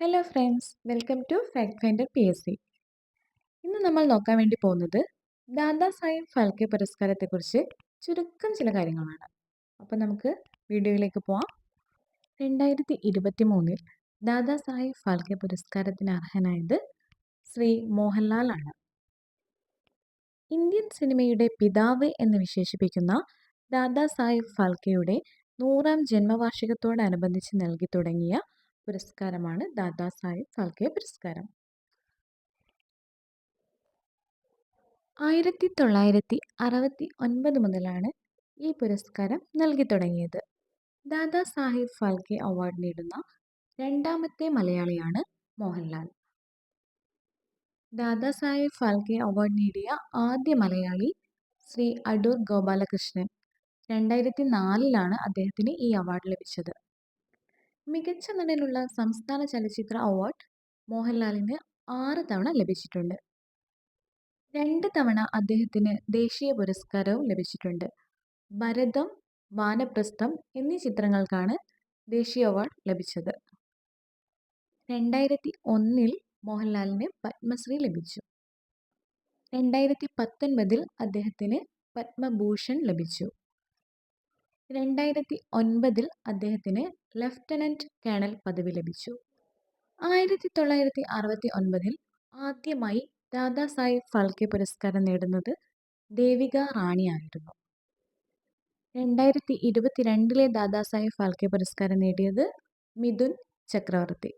Hello friends welcome to fact finder P S C ഇന്ന് നമ്മൾ നോക്കാൻ വേണ്ടി പോകുന്നത് ദാദാ സാഹിബ് ഫാൽക്കെ പുരസ്കാരത്തെക്കുറിച്ച് ചുരുക്കം ചില കാര്യങ്ങളാണ്. അപ്പോൾ നമുക്ക് വീഡിയോയിലേക്ക് പോവാം. രണ്ടായിരത്തി ഇരുപത്തി മൂന്നിൽ ദാദാ സാഹിബ് ഫാൽക്കെ പുരസ്കാരത്തിന് അർഹനായത് ശ്രീ മോഹൻലാൽ ആണ്. ഇന്ത്യൻ സിനിമയുടെ പിതാവ് എന്ന് വിശേഷിപ്പിക്കുന്ന ദാദാ സാഹിബ് ഫാൽക്കെയുടെ നൂറാം ജന്മവാർഷികത്തോടനുബന്ധിച്ച് നൽകി തുടങ്ങിയ പുരസ്കാരമാണ് ദാദാ സാഹിബ് ഫാൽക്കെ പുരസ്കാരം. ആയിരത്തി തൊള്ളായിരത്തി അറുപത്തി ഒൻപത് മുതലാണ് ഈ പുരസ്കാരം നൽകി തുടങ്ങിയത്. ദാദാ സാഹിബ് ഫാൽക്കെ അവാർഡ് നേടുന്ന രണ്ടാമത്തെ മലയാളിയാണ് മോഹൻലാൽ. ദാദാ സാഹിബ് ഫാൽക്കെ അവാർഡ് നേടിയ ആദ്യ മലയാളി ശ്രീ അടൂർ ഗോപാലകൃഷ്ണൻ രണ്ടായിരത്തി നാലിലാണ് അദ്ദേഹത്തിന് ഈ അവാർഡ് ലഭിച്ചത്. മികച്ച നടനുള്ള സംസ്ഥാന ചലച്ചിത്ര അവാർഡ് മോഹൻലാലിന് ആറ് തവണ ലഭിച്ചിട്ടുണ്ട്. രണ്ട് തവണ അദ്ദേഹത്തിന് ദേശീയ പുരസ്കാരവും ലഭിച്ചിട്ടുണ്ട്. ഭരതം വാനപ്രസ്ഥം എന്നീ ചിത്രങ്ങൾക്കാണ് ദേശീയ അവാർഡ് ലഭിച്ചത്. രണ്ടായിരത്തി ഒന്നിൽ മോഹൻലാലിന് പത്മശ്രീ ലഭിച്ചു. രണ്ടായിരത്തി പത്തൊൻപതിൽ അദ്ദേഹത്തിന് പത്മഭൂഷൺ ലഭിച്ചു. രണ്ടായിരത്തി ഒൻപതിൽ അദ്ദേഹത്തിന് ലഫ്റ്റനന്റ് കേണൽ പദവി ലഭിച്ചു. ആയിരത്തി തൊള്ളായിരത്തി അറുപത്തി ഒൻപതിൽ ആദ്യമായി ദാദാസാഹിബ് ഫാൽക്കെ പുരസ്കാരം നേടുന്നത് ദേവിക റാണിയായിരുന്നു. രണ്ടായിരത്തി ഇരുപത്തിരണ്ടിലെ ദാദാസാഹിബ് ഫാൽക്കെ പുരസ്കാരം നേടിയത് മിഥുൻ ചക്രവർത്തി.